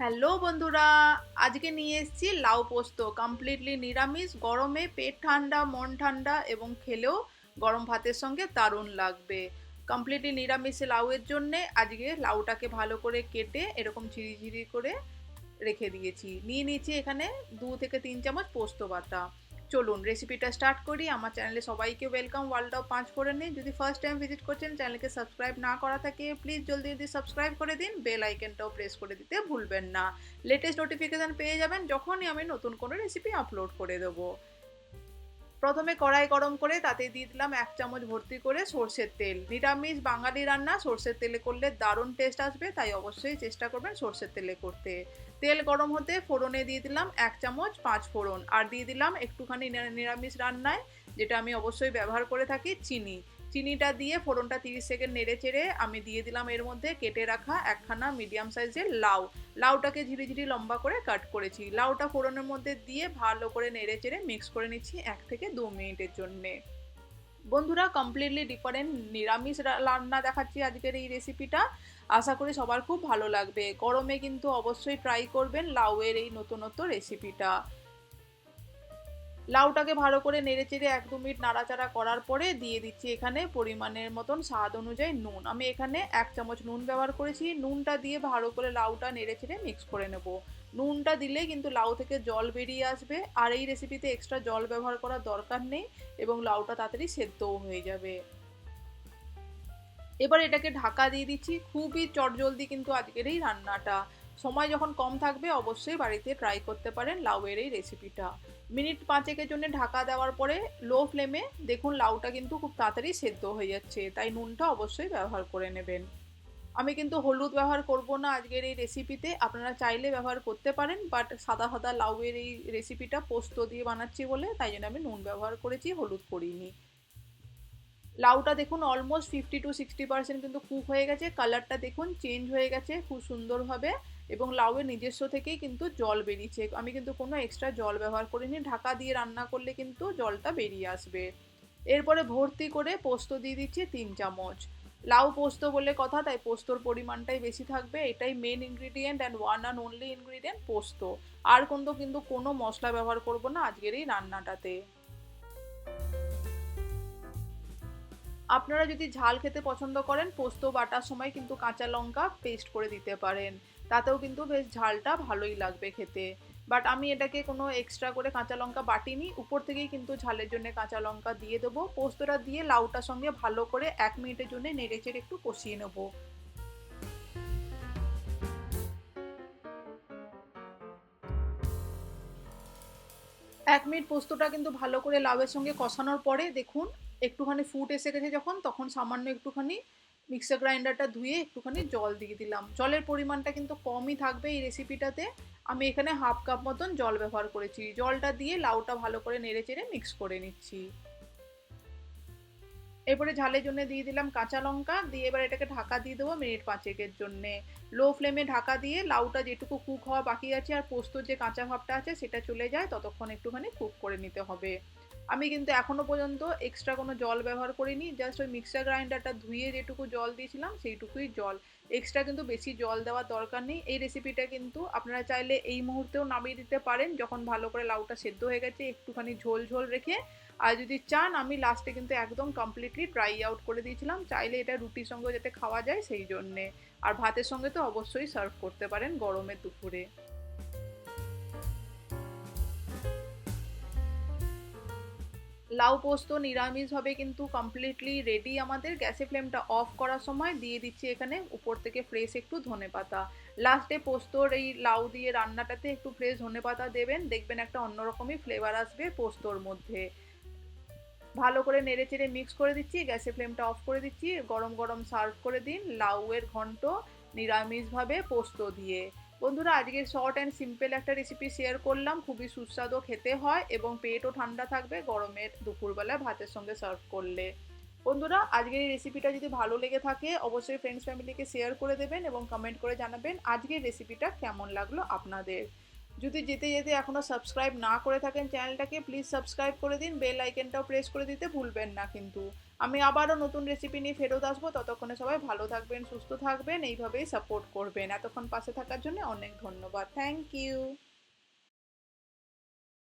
Hello বন্ধুরা, আজকে নিয়ে এসেছি লাউ পোস্ত। কমপ্লিটলি নিরামিষ, গরমে পেট ঠান্ডা, মন ঠান্ডা এবং খেলেও গরম ভাতের সঙ্গে দারুণ লাগবে। কমপ্লিটলি নিরামিষ লাউয়ের জন্যে আজকে লাউটাকে ভালো করে কেটে এরকম ঝিরি করে রেখে দিয়েছি। নিয়ে নিয়েছি এখানে দু থেকে তিন চামচ পোস্ত বাটা। চলুন রেসিপিটা স্টার্ট করি। আমার চ্যানেলে সবাইকে ওয়েলকাম ওয়ার্ল্ড অফ পাঁচ নিই যদি ফার্স্ট টাইম ভিজিট করছেন চ্যানেলকে সাবস্ক্রাইব না করা থাকে প্লিজ জলদি জলদি সাবস্ক্রাইব করে দিন। বেল আইকনটাও প্রেস করে দিতে ভুলবেন না। লেটেস্ট নোটিফিকেশান পেয়ে যাবেন, যখনই আমি নতুন কোনো রেসিপি আপলোড করে দেবো। প্রথমে কড়াই গরম করে তাতে দিয়ে দিলাম এক চামচ ভর্তি করে সর্ষের তেল। নিরামিষ বাঙালি রান্না, সর্ষের তেলে করলে দারুণ টেস্ট আসবে, তাই অবশ্যই চেষ্টা করবেন সর্ষের তেলে করতে। তেল গরম হতে ফোড়নে দিয়ে দিলাম এক চামচ পাঁচ ফোড়ন। আর দিয়ে দিলাম একটুখানি নিরামিষ রান্নায়, যেটা আমি অবশ্যই ব্যবহার করে থাকি, চিনি। চিনিটা দিয়ে ফোড়নটা তিরিশ সেকেন্ড নেড়ে চেড়ে আমি দিয়ে দিলাম এর মধ্যে কেটে রাখা একখানা মিডিয়াম সাইজের লাউ। লাউটাকে ঝিরি ঝিরি লম্বা করে কাট করেছি। লাউটা ফোড়নের মধ্যে দিয়ে ভালো করে নেড়ে চেড়ে মিক্স করে নিচ্ছি এক থেকে দু মিনিটের জন্যে। বন্ধুরা কমপ্লিটলি ডিফারেন্ট নিরামিষ রান্না দেখাচ্ছি আজকের এই রেসিপিটা আশা করি সবার খুব ভালো লাগবে। গরমে কিন্তু অবশ্যই ট্রাই করবেন লাউয়ের এই নতুনত্ব রেসিপিটা লাউটাকে ভালো করে নেড়ে চেড়ে এক দু মিনিট নাড়াচাড়া করার পরে দিয়ে দিচ্ছি এখানে পরিমাণের মতন স্বাদ অনুযায়ী নুন। আমি এখানে এক চামচ নুন ব্যবহার করেছি। নুনটা দিয়ে ভালো করে লাউটা নেড়ে চেড়ে মিক্স করে নেব। নুনটা দিলে কিন্তু লাউ থেকে জল বেরিয়ে আসবে। আর এই রেসিপিতে এক্সট্রা জল ব্যবহার করার দরকার নেই এবং লাউটা তাড়াতাড়ি সেদ্ধও হয়ে যাবে। এবার এটাকে ঢাকা দিয়ে দিচ্ছি। খুবই চটজলদি কিন্তু আজকের এই রান্নাটা। সময় যখন কম থাকবে, অবশ্যই বাড়িতে ট্রাই করতে পারেন লাউয়ের এই রেসিপিটা মিনিট পাঁচেকের জন্য ঢাকা দেওয়ার পরে লো ফ্লেমে দেখুন লাউটা কিন্তু খুব তাড়াতাড়ি সেদ্ধ হয়ে যাচ্ছে, তাই নুনটা অবশ্যই ব্যবহার করে নেবেন। আমি কিন্তু হলুদ ব্যবহার করব না আজকের এই রেসিপিতে আপনারা চাইলে ব্যবহার করতে পারেন বাট সাদা সাদা লাউয়ের এই রেসিপিটা পোস্ত দিয়ে বানাচ্ছি বলে, তাই জন্য আমি নুন ব্যবহার করেছি, হলুদ করিনি। লাউটা দেখুন almost fifty to sixty percent কিন্তু কুক হয়ে গেছে কালারটা দেখুন চেঞ্জ হয়ে গেছে, খুব সুন্দরভাবে এবং লাউয়ের নিজস্ব থেকেই কিন্তু জল বেরিয়েছে। আমি কিন্তু কোনো এক্সট্রা জল ব্যবহার করিনি, ঢাকা দিয়ে রান্না করলে কিন্তু জলটা বেরিয়ে আসবে। এরপরে ভর্তি করে পোস্ত দিয়ে দিচ্ছি তিন চামচ। লাউ পোস্ত বলে কথা, তাই পোস্তর পরিমাণটাই বেশি থাকবে। এটাই main ingredient and one and only ingredient পোস্ত। আর কিন্তু কিন্তু কোনো মশলা ব্যবহার করব না আজকের এই রান্নাটাতে। আপনারা যদি ঝাল খেতে পছন্দ করেন, পোস্ত, বাটার সময় কিন্তু কাঁচা লঙ্কা পেস্ট করে দিতে পারেন। তাতেও কিন্তু বেশ ঝালটা ভালোই লাগবে খেতে। বাট আমি এটাকে কোনো এক্সট্রা করে কাঁচা লঙ্কা বাটিনি। উপর থেকেই কিন্তু ঝালের জন্য কাঁচা লঙ্কা দিয়ে দেবো। পোস্তটা দিয়ে লাউটার সঙ্গে ভালো করে এক মিনিটের জন্য নেড়ে চেড়ে একটু কষিয়ে নেব। এক মিনিট পোস্তটা কিন্তু ভালো করে লাউয়ের সঙ্গে কষানোর পরে দেখুন একটুখানি ফুট এসে গেছে যখন, তখন সামান্য একটুখানি মিক্সার গ্রাইন্ডারটা ধুয়ে একটুখানি জল দিয়ে দিলাম। জলের পরিমাণটা কিন্তু কমই থাকবে এই রেসিপিটাতে আমি এখানে হাফ কাপ মতন জল ব্যবহার করেছি। জলটা দিয়ে লাউটা ভালো করে নেড়ে চেড়ে মিক্স করে নিচ্ছি। এরপরে ঝালের জন্য দিয়ে দিলাম কাঁচা লঙ্কা। দিয়ে এবার এটাকে ঢাকা দিয়ে দেবো মিনিট পাঁচেকের জন্যে। লো ফ্লেমে ঢাকা দিয়ে লাউটা যেটুকু কুক হওয়া বাকি আছে আর পোস্তর যে কাঁচা ভাবটা আছে সেটা চলে যায়। ততক্ষণ একটুখানি কুক করে নিতে হবে। আমি কিন্তু এখনও পর্যন্ত এক্সট্রা কোনো জল ব্যবহার করিনি জাস্ট ওই মিক্সার গ্রাইন্ডারটা ধুয়ে যেটুকু জল দিয়েছিলাম সেইটুকুই জল। এক্সট্রা কিন্তু বেশি জল দেওয়ার দরকার নেই। এই রেসিপিটা কিন্তু আপনারা চাইলে এই মুহূর্তেও নামিয়ে দিতে পারেন, যখন ভালো করে লাউটা সেদ্ধ হয়ে গেছে, একটুখানি ঝোল ঝোল রেখে। আর যদি চান, আমি লাস্টে কিন্তু একদম কমপ্লিটলি ড্রাই আউট করে দিয়েছিলাম। চাইলে এটা রুটির সঙ্গে যাতে খাওয়া যায়, সেই জন্যে। আর ভাতের সঙ্গে তো অবশ্যই সার্ভ করতে পারেন গরমের দুপুরে। লাউ পোস্ত, নিরামিষ হবে কিন্তু কমপ্লিটলি রেডি আমাদের। গ্যাসে ফ্লেমটা অফ করার সময় দিয়ে দিচ্ছি এখানে উপর থেকে ফ্রেশ একটু ধনে পাতা। লাস্টে পোস্তর এই লাউ দিয়ে রান্নাটাতে একটু ফ্রেশ ধনে পাতা দেবেন, দেখবেন একটা অন্যরকমই ফ্লেভার আসবে পোস্তর মধ্যে। ভালো করে নেড়ে চেড়ে মিক্স করে দিচ্ছি গ্যাসের ফ্লেমটা অফ করে দিচ্ছি, গরম গরম সার্ভ করে দিন। লাউয়ের ঘন্ট নিরামিষভাবে পোস্ত দিয়ে। বন্ধুরা, আজকে শর্ট অ্যান্ড সিম্পল একটা রেসিপি শেয়ার করলাম। খুবই সুস্বাদু, খেতে হয় এবং পেটও ঠান্ডা থাকবে। গরমের দুপুরবেলা ভাতের সঙ্গে সার্ভ করলে। বন্ধুরা, আজকের এই রেসিপিটা যদি ভালো লেগে থাকে, অবশ্যই ফ্রেন্ডস ফ্যামিলিকে শেয়ার করে দেবেন এবং কমেন্ট করে জানাবেন আজকের রেসিপিটা কেমন লাগল আপনাদের। যদি যেতে যেতে এখনও সাবস্ক্রাইব না করে থাকেন চ্যানেলটাকে প্লিজ সাবস্ক্রাইব করে দিন। বেল আইকনটাও প্রেস করে দিতে ভুলবেন না কিন্তু। আমি আবারও নতুন রেসিপি নিয়ে ফেরত আসব। ততক্ষণে সবাই ভালো থাকবেন, সুস্থ থাকবেন, এইভাবেই সাপোর্ট করবেন। এতক্ষণ পাশে থাকার জন্য অনেক ধন্যবাদ। Thank you